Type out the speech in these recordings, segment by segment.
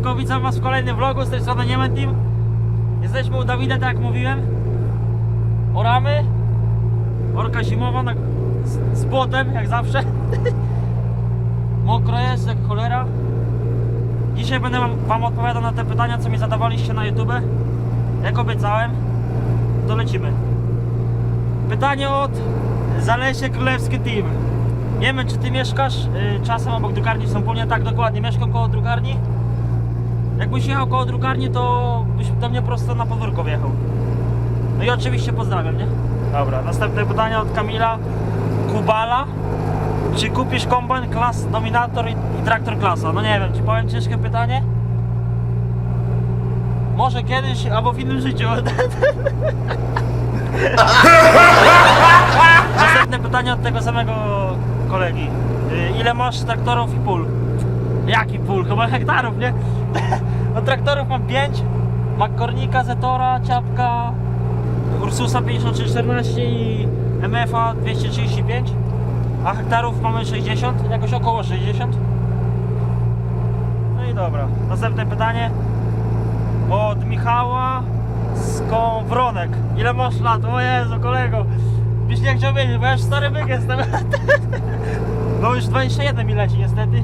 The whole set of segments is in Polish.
Siemaneczko, witam was w kolejnym vlogu z tej strony Niemen Team. Jesteśmy u Dawida, tak jak mówiłem. Oramy. Orka zimowa na, z, z jak zawsze. Mokro jest jak cholera. Dzisiaj będę wam, odpowiadał na te pytania, co mi zadawaliście na YouTube. Jak obiecałem, to lecimy. Pytanie od Zalesie Królewski Team. Nie wiem, czy ty mieszkasz y, czasem obok drukarni w Sąponie? Tak, dokładnie, mieszkam koło drukarni. Jakbyś jechał koło drukarni, to byś do mnie prosto na podwórko wjechał. No i oczywiście pozdrawiam, nie? Dobra, następne pytanie od Kamila Kubala. Czy kupisz kombajn klas Dominator i, i traktor klasa? No nie wiem, ci powiem ciężkie pytanie. Może kiedyś, albo w innym życiu. Następne pytanie od tego samego kolegi. Y, Ile masz traktorów i pól? Jaki pól? Chyba hektarów, nie? No traktorów mam 5. Makornika, Zetora, Ciapka, Ursusa 5314 i MFA 235. A hektarów mamy 60, jakoś około 60. No i dobra. Następne pytanie od Michała Skowronek. Ile masz lat? O Jezu, kolego. Byś nie chciał wiedzieć, bo ja już stary byk jestem. No już 21 mi leci niestety.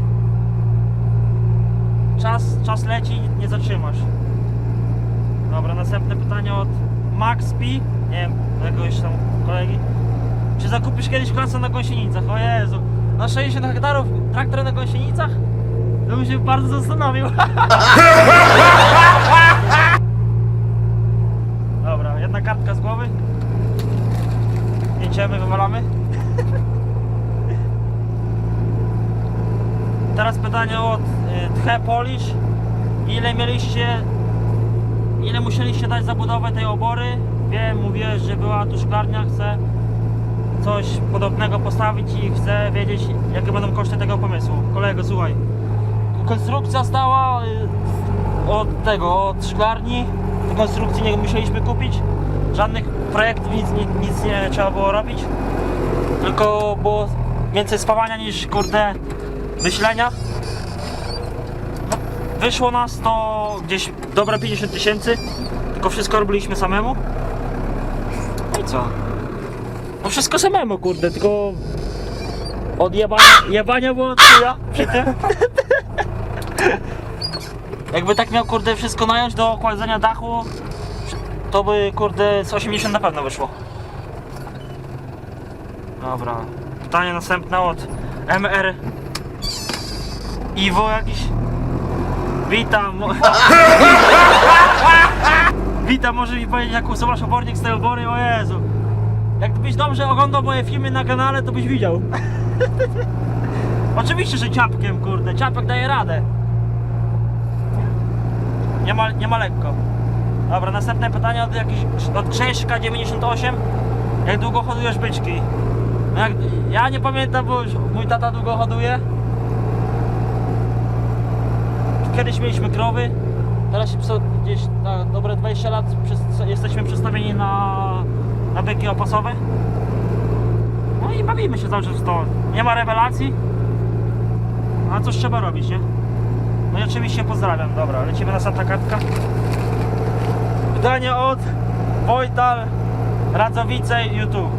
Czas, czas leci, nie zatrzymasz. Dobra, następne pytanie od Max P. Nie wiem, jakiegoś tam kolegi. Czy zakupisz kiedyś klasę na gąsienicach? O Jezu. Na 60 hektarów traktor na gąsienicach? To bym się bardzo zastanowił. Dobra, jedna kartka z głowy. Jedziemy, wywalamy. Teraz pytanie od Tche Polish. Ile mieliście, ile musieliście dać za budowę tej obory? Wiem, mówiłeś, że była tu szklarnia, chcę coś podobnego postawić i chcę wiedzieć, jakie będą koszty tego pomysłu. Kolego, słuchaj. Konstrukcja stała y, od tego, od szklarni. Tej konstrukcji nie musieliśmy kupić. Żadnych projektów, nic, nic, nic nie trzeba było robić. Tylko było więcej spawania niż kurde myślenia. Wyszło nas to gdzieś dobre 50 tysięcy. Tylko wszystko robiliśmy samemu. No i co? No wszystko samemu, kurde, tylko od jebania, jebania było od przy tym. Jakby tak miał, kurde, wszystko nająć do okładzenia dachu, to by, kurde, z 80 na pewno wyszło. Dobra. Pytanie następne od MR Iwo jakiś. Witam. Witam, może mi powiedzieć, jak usuwasz obornik z tej obory? O Jezu. Jakbyś dobrze oglądał moje filmy na kanale, to byś widział. Oczywiście, że ciapkiem, kurde. Ciapek daje radę. Nie ma, nie ma lekko. Dobra, następne pytanie od jakiś, od Grzeszka 98. Jak długo hodujesz byczki? No jak, ja nie pamiętam, bo już mój tata długo hoduje. Kiedyś mieliśmy krowy. Teraz się gdzieś na dobre 20 lat jesteśmy przestawieni na, na byki opasowe. No i bawimy się cały czas w to. Nie ma rewelacji. A coś trzeba robić, nie? No i oczywiście pozdrawiam. Dobra, lecimy następna kartka. Pytanie od Wojtal Radzowice YouTube.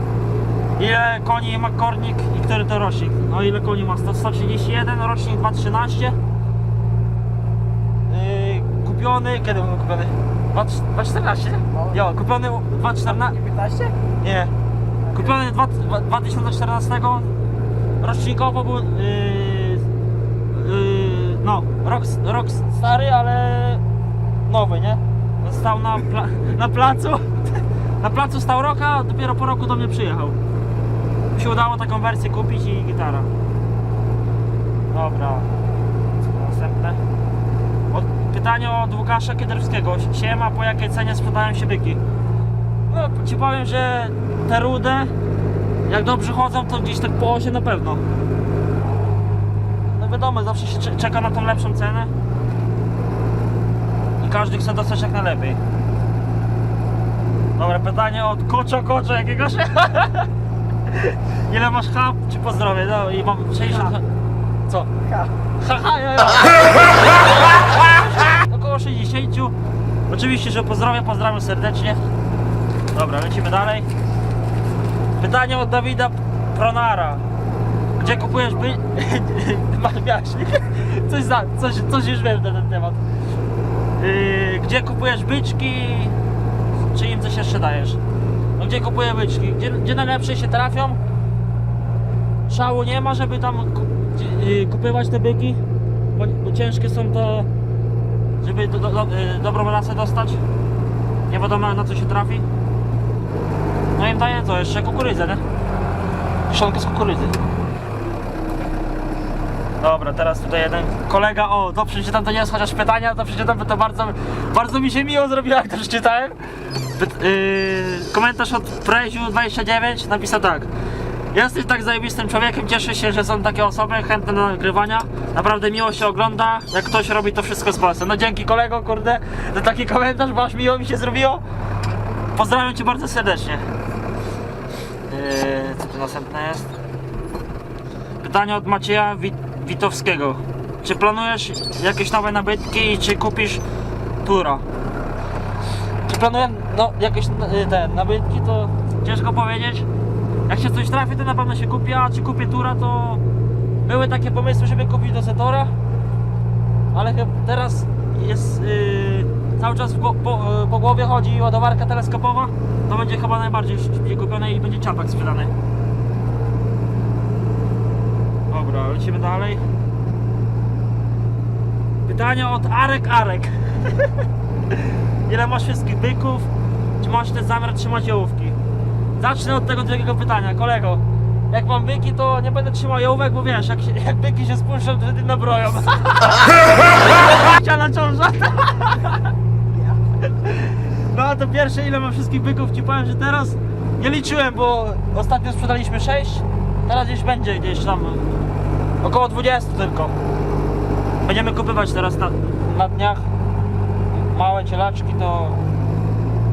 Ile koni ma kornik i który to rocznik? No ile koni ma? 100 131, rocznik 213. Kupiony, kiedy był kupiony? 2 214? Jo, kupiony 214. 15? Nie. Kupiony dwa- dwa- 2014 rocznikowo był yy, yy, no, rok, rok stary, ale nowy, nie? Stał na, pla, na placu. Na placu stał rok, a dopiero po roku do mnie przyjechał. Mi się udało taką wersję kupić i gitara. Dobra. Następne. Pytanie od Łukasza Kiedrowskiego. Siema, po jakiej cenie sprzedają się byki? No, ci powiem, że te rude, jak dobrze chodzą, to gdzieś tak po 8 na pewno. No wiadomo, zawsze się cze- czeka na tą lepszą cenę. I każdy chce dostać jak najlepiej. Dobra, pytanie od Koczo Koczo jakiegoś. Ile masz hap, czy pozdrowie? No i mam 60... Ha. Co? Ha. Haha, ja, ja. oczywiście, że pozdrowię, pozdrawiam serdecznie. Dobra, lecimy dalej. Pytanie od Dawida Pronara. Gdzie kupujesz by... Masz miaśnik? Coś, za... coś, coś już wiem na ten temat. Yy, gdzie kupujesz byczki? Czy im coś jeszcze dajesz? No gdzie kupuję byczki? Gdzie, gdzie najlepsze się trafią? Szału nie ma, żeby tam yy, kupywać te byki, bo, bo ciężkie są to, żeby do, do, yy, dobrą rasę dostać. Nie wiadomo na co się trafi. No i daję co? Jeszcze kukurydzę, nie? Kiszonkę z kukurydzy. Dobra, teraz tutaj jeden kolega, o, to przeczytam, to nie jest chociaż pytania, to przeczytam, bo to bardzo, bardzo mi się miło zrobiło, jak to przeczytałem. Yy, komentarz od Preziu29 napisał tak. Jesteś tak zajebistym człowiekiem, cieszę się, że są takie osoby chętne do nagrywania. Naprawdę miło się ogląda, jak ktoś robi to wszystko z Polsce. No dzięki kolego, kurde, za taki komentarz, bo aż miło mi się zrobiło. Pozdrawiam Cię bardzo serdecznie. Yy, co tu następne jest? Pytanie od Macieja Wit Witowskiego. Czy planujesz jakieś nowe nabytki i czy kupisz Tura? Czy planuję no, jakieś y, te nabytki, to ciężko powiedzieć. Jak się coś trafi, to na pewno się kupi, a czy kupię Tura, to były takie pomysły, żeby kupić do Setora, ale teraz jest y, cały czas po, y, po głowie chodzi ładowarka teleskopowa, to będzie chyba najbardziej kupione i będzie ciapak sprzedany. Dobra, lecimy dalej. Pytanie od Arek Arek. Ile masz wszystkich byków? Czy masz też zamiar trzymać jołówki? Zacznę od tego drugiego pytania, kolego. Jak mam byki, to nie będę trzymał jołówek, bo wiesz, jak, jak byki się spuszczą, to wtedy nabroją. Chciana ciąża. No to pierwsze, ile mam wszystkich byków, ci powiem, że teraz nie liczyłem, bo ostatnio sprzedaliśmy 6, teraz gdzieś będzie gdzieś tam około 20 tylko. Będziemy kupywać teraz na, na dniach małe cielaczki, to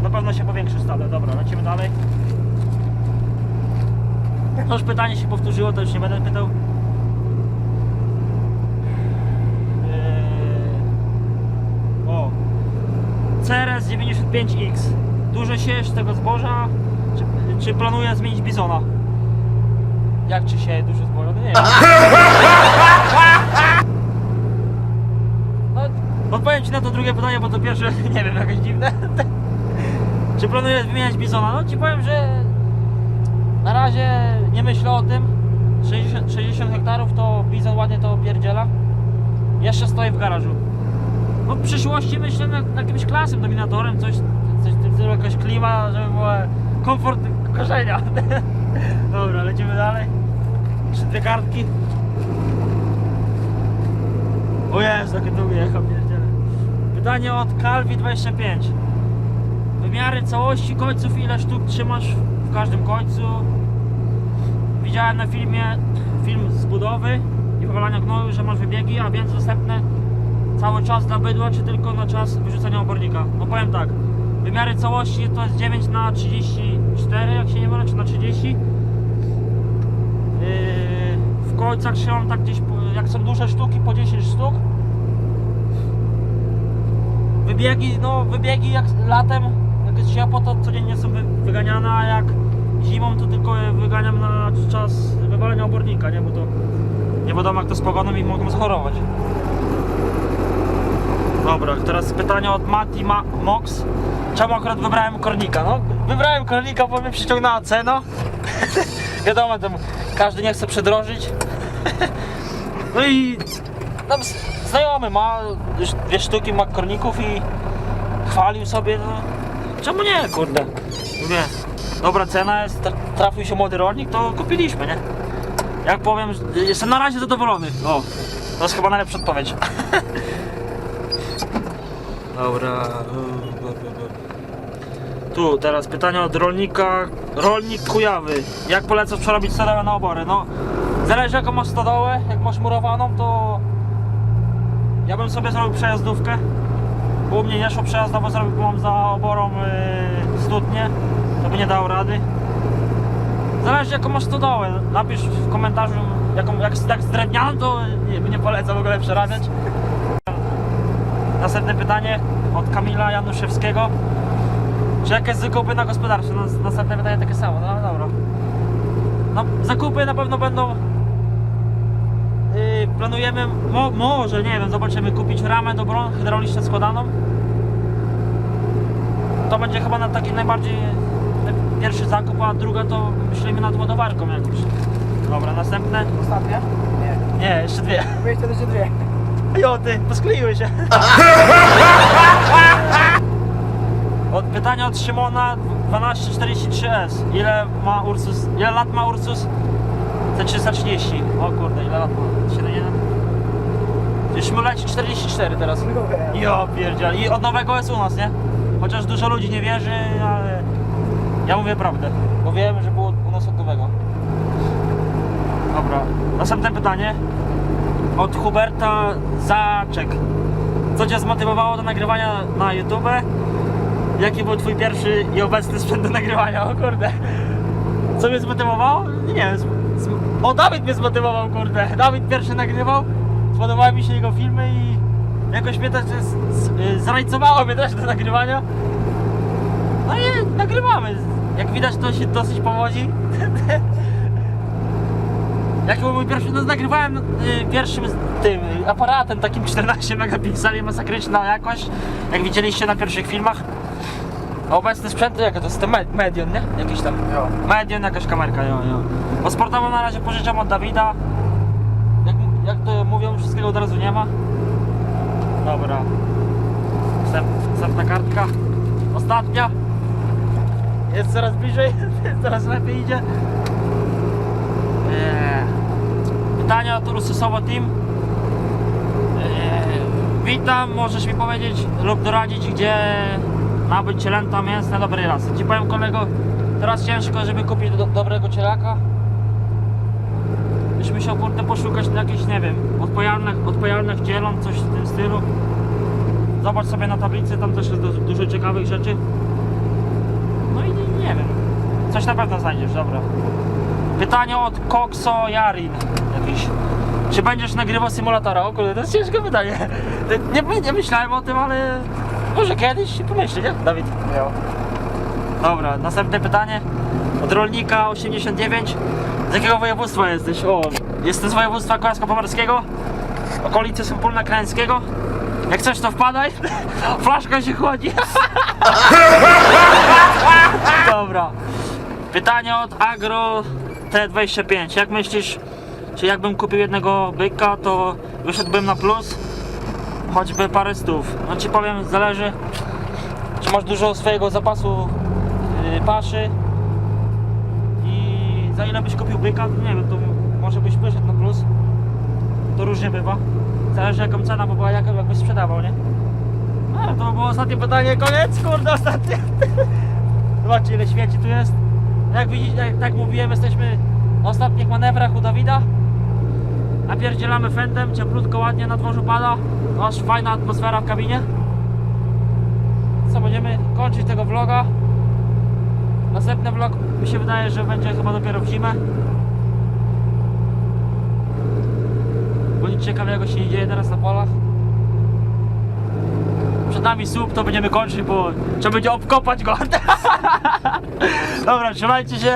na pewno się powiększy stado. Dobra, lecimy dalej. No już pytanie się powtórzyło, to już nie będę pytał. Eee, O. CRS 95X. Dużo siejesz tego zboża? Czy, czy planuję zmienić bizona? Jak czy sieje dużo zboża? No nie wiem. No, odpowiem Ci na to drugie pytanie, bo to pierwsze, nie wiem, jakieś dziwne. Czy planuję wymieniać bizona? No Ci powiem, że na razie nie myślę o tym. 60, 60 hektarów to bizon ładnie to pierdziela. Jeszcze stoi w garażu. No w przyszłości myślę nad, nad jakimś klasem, dominatorem, coś, coś w tym stylu, jakaś klima, żeby było komfort korzenia. Dobra, lecimy dalej. Jeszcze dwie kartki. O Jezu, jakie długie jechał, pierdzielę. Pytanie od Calvi25. Wymiary całości końców, ile sztuk trzymasz w każdym końcu? Widziałem na filmie film z budowy i wywalania gnoju, że masz wybiegi, a więc dostępne cały czas dla bydła, czy tylko na czas wyrzucenia obornika? No powiem tak, wymiary całości to jest 9 na 34, jak się nie mylę, czy na 30. Yy, w końcach trzymam tak gdzieś, jak są duże sztuki, po 10 sztuk. Wybiegi, no wybiegi jak latem, jak jest ciepło, to codziennie są wy, wyganiane, a jak zimą, to tylko je wyganiam na czas wywalenia obornika, nie? Bo to nie wiadomo jak to z pogodą i mogą schorować. Dobra, teraz pytanie od Mati Ma Mox. Czemu akurat wybrałem kornika? No, wybrałem kornika, bo mnie przyciągnęła cena. Wiadomo, tam każdy nie chce przedrożyć. no i tam znajomy ma dwie sztuki ma korników i chwalił sobie, no czemu nie, kurde. Mówię, dobra cena jest, tra- trafił się młody rolnik, to kupiliśmy, nie? Jak powiem, jestem na razie zadowolony. O, to jest chyba najlepsza odpowiedź. Dobra. Tu teraz pytanie od rolnika. Rolnik Kujawy. Jak polecasz przerobić stodołę na obory? No, zależy jaką masz stodołę. Jak masz murowaną, to ja bym sobie zrobił przejazdówkę. U mnie nie szło przejazdowo, zrobił, bo mam za oborą yy, studnię. To by nie dało rady. Zależy jaką masz stodołę. Napisz w komentarzu, jaką, jak, jak z to nie, nie polecam w ogóle przerabiać. następne pytanie od Kamila Januszewskiego. Czy jakieś zakupy na gospodarstwo? Nas- Następne pytanie takie samo, no dobra. No, zakupy na pewno będą. Yy, planujemy, mo, może, nie wiem, zobaczymy, kupić ramę dobrą, hydraulicznie składaną. To będzie chyba na taki najbardziej pierwszy zakup, a druga to myślimy nad ładowarką jakąś. Dobra, następne. Ostatnie? Nie. Nie, jeszcze dwie. Mówiłeś wtedy, że dwie. Jo, ty, poskleiły się. Od pytania od Szymona 1243S. Ile ma Ursus? Ile lat ma Ursus? C330. O kurde, ile lat ma? 7, 1? Już mu leci 44 teraz. Jo, pierdziel. I od nowego jest u nas, nie? Chociaż dużo ludzi nie wierzy, ale ja mówię prawdę. Bo wiem, że było u nas od nowego. Dobra, następne pytanie. Od Huberta Zaczek. Co Cię zmotywowało do nagrywania na YouTube? Jaki był Twój pierwszy i obecny sprzęt do nagrywania? O kurde. Co mnie zmotywowało? Nie wiem. O, Dawid mnie zmotywował, kurde. Dawid pierwszy nagrywał. Spodobały mi się jego filmy i jakoś mnie też y, zrajcowało mnie też do nagrywania. No i nagrywamy. Jak widać to się dosyć powodzi. Jak był mój pierwszy, no nagrywałem y, pierwszym tym y, aparatem takim 14 megapikseli, masakryczna jakość, jak widzieliście na pierwszych filmach. A obecny sprzęt, jaka to jest to Me- Medion, nie? Jakiś tam. Jo. Medion, jakaś kamerka, jo, jo. Bo sportową na razie pożyczam od Dawida. Jak, jak to mówią, wszystkiego od razu nie ma. Dobra. Następ- Następna kartka. Ostatnia. Jest coraz bliżej, coraz lepiej idzie. Eee. Pytania od Ursusowo Team. Eee. Witam, możesz mi powiedzieć lub doradzić, gdzie nabyć cielęta mięsne dobrej rasy. Ci powiem kolego, teraz ciężko, żeby kupić do, dobrego cielaka. Byś musiał kurde poszukać na jakichś, nie wiem, odpojalnych, odpojalnych cieląt, coś w tym stylu. Zobacz sobie na tablicy, tam też jest du- dużo ciekawych rzeczy. No i nie, wiem. Coś na pewno znajdziesz, dobra. Pytanie od Coxo Jarin jakiś. Czy będziesz nagrywał symulatora? O kurde, to jest ciężkie pytanie. Nie, nie myślałem o tym, ale może kiedyś się pomyśli, nie? Dawid. Jo. Dobra, następne pytanie. Od rolnika 89. Z jakiego województwa jesteś? O, jestem z województwa kujawsko-pomorskiego. Okolice Sępólna Krańskiego. Jak coś to wpadaj. Flaszka się chłodzi. Dobra. Pytanie od Agro T25. Jak myślisz, czy jakbym kupił jednego byka, to wyszedłbym na plus? Choćby parę stów. No ci powiem, zależy czy masz dużo swojego zapasu yy, paszy i za ile byś kupił byka, nie wiem, to może byś wyszedł na plus. To różnie bywa. Zależy jaką cena by była, jak, jakbyś sprzedawał, nie? A, to było ostatnie pytanie, koniec, kurde, ostatnie. Zobaczcie ile śmieci tu jest. Jak widzicie, jak, tak mówiłem, jesteśmy na ostatnich manewrach u Dawida. Napierdzielamy fendem, cieplutko, ładnie na dworzu pada. Aż fajna atmosfera w kabinie co będziemy kończyć tego vloga. Następny vlog mi się wydaje, że będzie chyba dopiero w zimę. Bo nic ciekawego się nie dzieje teraz na polach. Przed nami słup, to będziemy kończyć, bo trzeba będzie obkopać go. Dobra, trzymajcie się.